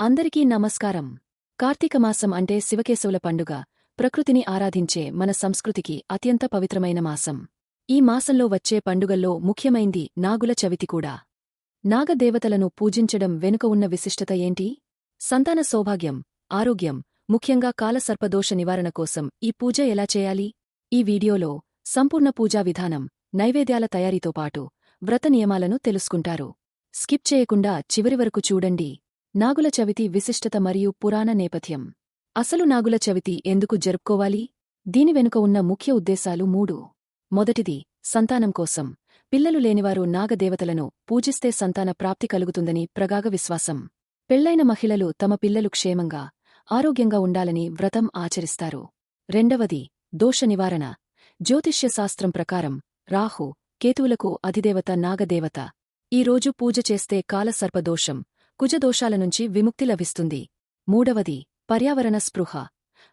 అందరికీ నమస్కారం. కార్తీక మాసం అంటే శివకేశవుల పండుగ ప్రకృతిని ఆరాధించే మన సంస్కృతికి అత్యంత పవిత్రమైన మాసం. ఈ మాసంలో వచ్చే పండుగల్లో ముఖ్యమైంది నాగుల చవితి కూడా. నాగదేవతలను పూజించడం వెనుక ఉన్న విశిష్టత ఏంటి? సంతాన సౌభాగ్యం ఆరోగ్యం ముఖ్యంగా కాలసర్పదోష నివారణ కోసం ఈ పూజ ఎలా చేయాలి? ఈ వీడియోలో సంపూర్ణ పూజా విధానం నైవేద్యాల తయారీతో పాటు వ్రత నియమాలను తెలుసుకుంటారు. స్కిప్ చేయకుండా చివరి వరకు చూడండి. నాగుల చవితి విశిష్టత మరియు పురాణ నేపథ్యం. అసలు నాగుల చవితి ఎందుకు జరుపుకోవాలి? దీని వెనుక ఉన్న ముఖ్య ఉద్దేశాలు మూడు. మొదటిది సంతానం కోసం. పిల్లలు లేనివారు నాగదేవతలను పూజిస్తే సంతాన ప్రాప్తి కలుగుతుందని ప్రగాగ విశ్వాసం. పెళ్ళైన మహిళలు తమ పిల్లలు క్షేమంగా ఆరోగ్యంగా ఉండాలని వ్రతం ఆచరిస్తారు. రెండవది దోష నివారణ. జ్యోతిష్యశాస్త్రం ప్రకారం రాహు కేతువులకు అధిదేవత నాగదేవత. ఈ రోజు పూజ చేస్తే కాలసర్పదోషం కుజదోషాల నుంచి విముక్తి లభిస్తుంది. మూడవది పర్యావరణ స్పృహ.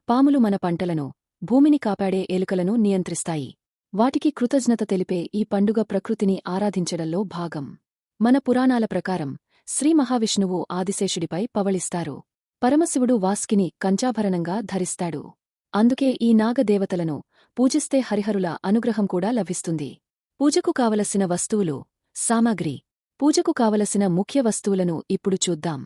పాములు మన పంటలను భూమిని కాపాడే ఎలుకలను నియంత్రిస్తాయి. వాటికి కృతజ్ఞత తెలిపే ఈ పండుగ ప్రకృతిని ఆరాధించడంలో భాగం. మన పురాణాల ప్రకారం శ్రీ మహావిష్ణువు ఆదిశేషుడిపై పవళిస్తారు. పరమశివుడు వాస్కిని కంచాభరణంగా ధరిస్తాడు. అందుకే ఈ నాగదేవతలను పూజిస్తే హరిహరుల అనుగ్రహం కూడా లభిస్తుంది. పూజకు కావలసిన వస్తువులు సామాగ్రి పూజకు కావలసిన ముఖ్య వస్తువులను ఇప్పుడు చూద్దాం.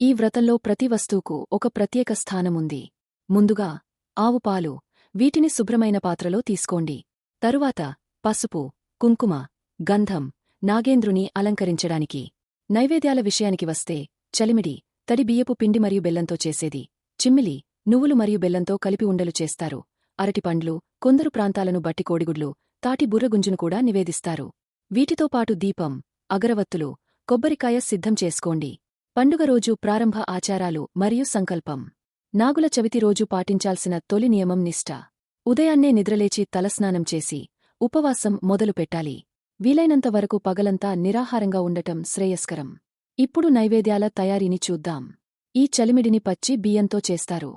ఈ వ్రతంలో ప్రతి వస్తువుకు ఒక ప్రత్యేక స్థానముంది. ముందుగా ఆవుపాలు వీటిని శుభ్రమైన పాత్రలో తీసుకోండి. తరువాత పసుపు కుంకుమ గంధం నాగేంద్రుని అలంకరించడానికి. నైవేద్యాల విషయానికి వస్తే చలిమిడి తడి బియ్యపు పిండి మరియు బెల్లంతో చేసేది. చిమ్మిలి నువ్వులు మరియు బెల్లంతో కలిపి ఉండలు చేస్తారు. అరటిపండ్లు కొందరు ప్రాంతాలను బట్టి కోడిగుడ్లు తాటి బుర్రగుంజును కూడా నివేదిస్తారు. వీటితో పాటు దీపం అగరవత్తులు కొబ్బరికాయ సిద్ధం చేసుకోండి. పండుగ రోజు ప్రారంభ ఆచారాలు మరియు సంకల్పం. నాగుల చవితి రోజు పాటించాల్సిన తొలి నియమం నిష్ట. ఉదయాన్నే నిద్రలేచి తలస్నానం చేసి ఉపవాసం మొదలు పెట్టాలి. వీలైనంత వరకు పగలంతా నిరాహారంగా ఉండటం శ్రేయస్కరం. ఇప్పుడు నైవేద్యాల తయారీని చూద్దాం. ఈ చలిమిడిని పచ్చి బియ్యంతో చేస్తారు.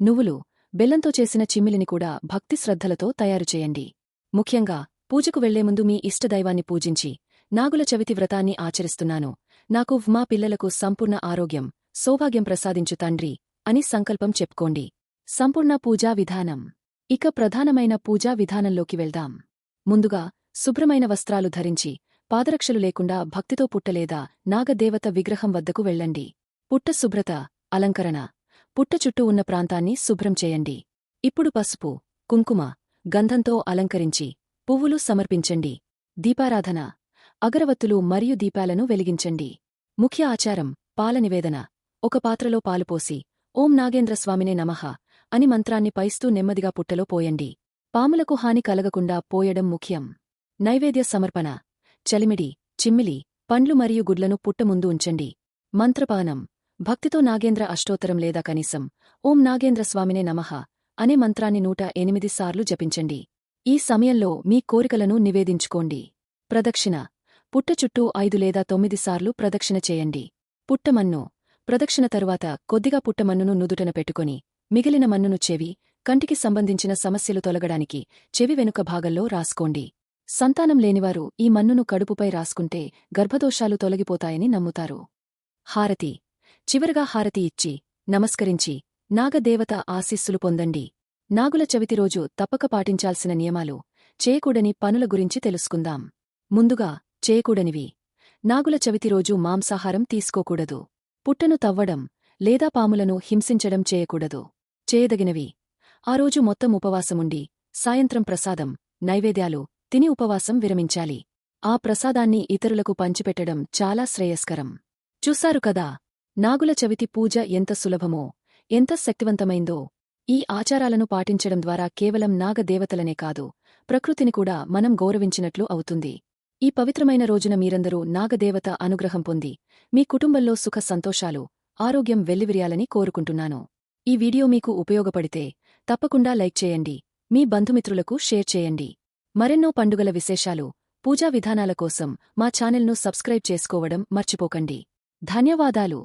నువ్వులు బెల్లంతో చేసిన చిమ్మిలిని కూడా భక్తి శ్రద్ధలతో తయారుచేయండి ముఖ్యంగా పూజకు వెళ్ళే ముందు మీ ఇష్టదైవాన్ని పూజించి నాగుల చవితి వ్రతాన్ని ఆచరిస్తున్నాను. నాకు మా పిల్లలకు సంపూర్ణ ఆరోగ్యం సౌభాగ్యం ప్రసాదించు తండ్రి అని సంకల్పం చెప్పుకోండి. సంపూర్ణ పూజా విధానం. ఇక ప్రధానమైన పూజా విధానంలోకి వెళ్దాం. ముందుగా శుభ్రమైన వస్త్రాలు ధరించి పాదరక్షలు లేకుండా భక్తితో పుట్టలేదా నాగదేవత విగ్రహం వద్దకు వెళ్ళండి. పుట్ట శుభ్రత అలంకరణ. పుట్ట చుట్టూ ఉన్న ప్రాంతాన్ని శుభ్రం చేయండి. ఇప్పుడు పసుపు కుంకుమ గంధంతో అలంకరించి పువ్వులు సమర్పించండి. దీపారాధన. అగరవత్తులు మరియు దీపాలను వెలిగించండి. ముఖ్య ఆచారం పాల నివేదన. ఒక పాత్రలో పాలుపోసి ఓం నాగేంద్రస్వామినే నమః అని మంత్రాన్ని పైస్తూ నెమ్మదిగా పుట్టలో పోయండి. పాములకు హాని కలగకుండా పోయడం ముఖ్యం. నైవేద్య సమర్పణ. చలిమిడి చిమ్మిలి పండ్లు మరియు గుడ్లను పుట్ట ముందు ఉంచండి. మంత్రపానం. భక్తితో నాగేంద్ర అష్టోత్తరం లేదా కనీసం ఓం నాగేంద్రస్వామినే నమః అనే మంత్రాన్ని నూట ఎనిమిది సార్లు జపించండి. ఈ సమయంలో మీ కోరికలను నివేదించుకోండి. ప్రదక్షిణ. పుట్ట చుట్టూ ఐదు లేదా తొమ్మిది సార్లు ప్రదక్షిణ చేయండి. పుట్టమన్ను ప్రదక్షిణ తరువాత కొద్దిగా పుట్టమన్నును నుదుటన పెట్టుకుని మిగిలిన మన్నును చెవి కంటికి సంబంధించిన సమస్యలు తొలగడానికి చెవి వెనుక భాగంలో రాసుకోండి. సంతానం లేనివారు ఈ మన్నును కడుపుపై రాసుకుంటే గర్భదోషాలు తొలగిపోతాయని నమ్ముతారు. హారతి. చివరగా హారతి ఇచ్చి నమస్కరించి నాగదేవత ఆశీస్సులు పొందండి. నాగుల చవితి రోజు తప్పక పాటించాల్సిన నియమాలు చేయకూడని పనుల గురించి తెలుసుకుందాం. ముందుగా చేయకూడనివి. నాగుల చవితి రోజు మాంసాహారం తీసుకోకూడదు. పుట్టను తవ్వడం లేదా పాములను హింసించడం చేయకూడదు. చేయదగినవి. ఆ రోజు మొత్తం ఉపవాసముండి సాయంత్రం ప్రసాదం నైవేద్యాలు తిని ఉపవాసం విరమించాలి. ఆ ప్రసాదాన్ని ఇతరులకు పంచిపెట్టడం చాలా శ్రేయస్కరం. చూశారు కదా! నాగుల చవితి పూజ ఎంత సులభమో ఎంత శక్తివంతమైందో. ఈ ఆచారాలను పాటించడం ద్వారా కేవలం నాగదేవతలనే కాదు ప్రకృతిని కూడా మనం గౌరవించినట్లు అవుతుంది. ఈ పవిత్రమైన రోజున మీరందరూ నాగదేవత అనుగ్రహం పొంది మీ కుటుంబంలో సుఖ సంతోషాలు ఆరోగ్యం వెల్లివిరియాలని కోరుకుంటున్నాను. ఈ వీడియో మీకు ఉపయోగపడితే తప్పకుండా లైక్ చేయండి మీ బంధుమిత్రులకు షేర్ చేయండి. మరెన్నో పండుగల విశేషాలు పూజా విధానాల కోసం మా ఛానల్ను సబ్స్క్రైబ్ చేసుకోవడం మర్చిపోకండి. ధన్యవాదాలు.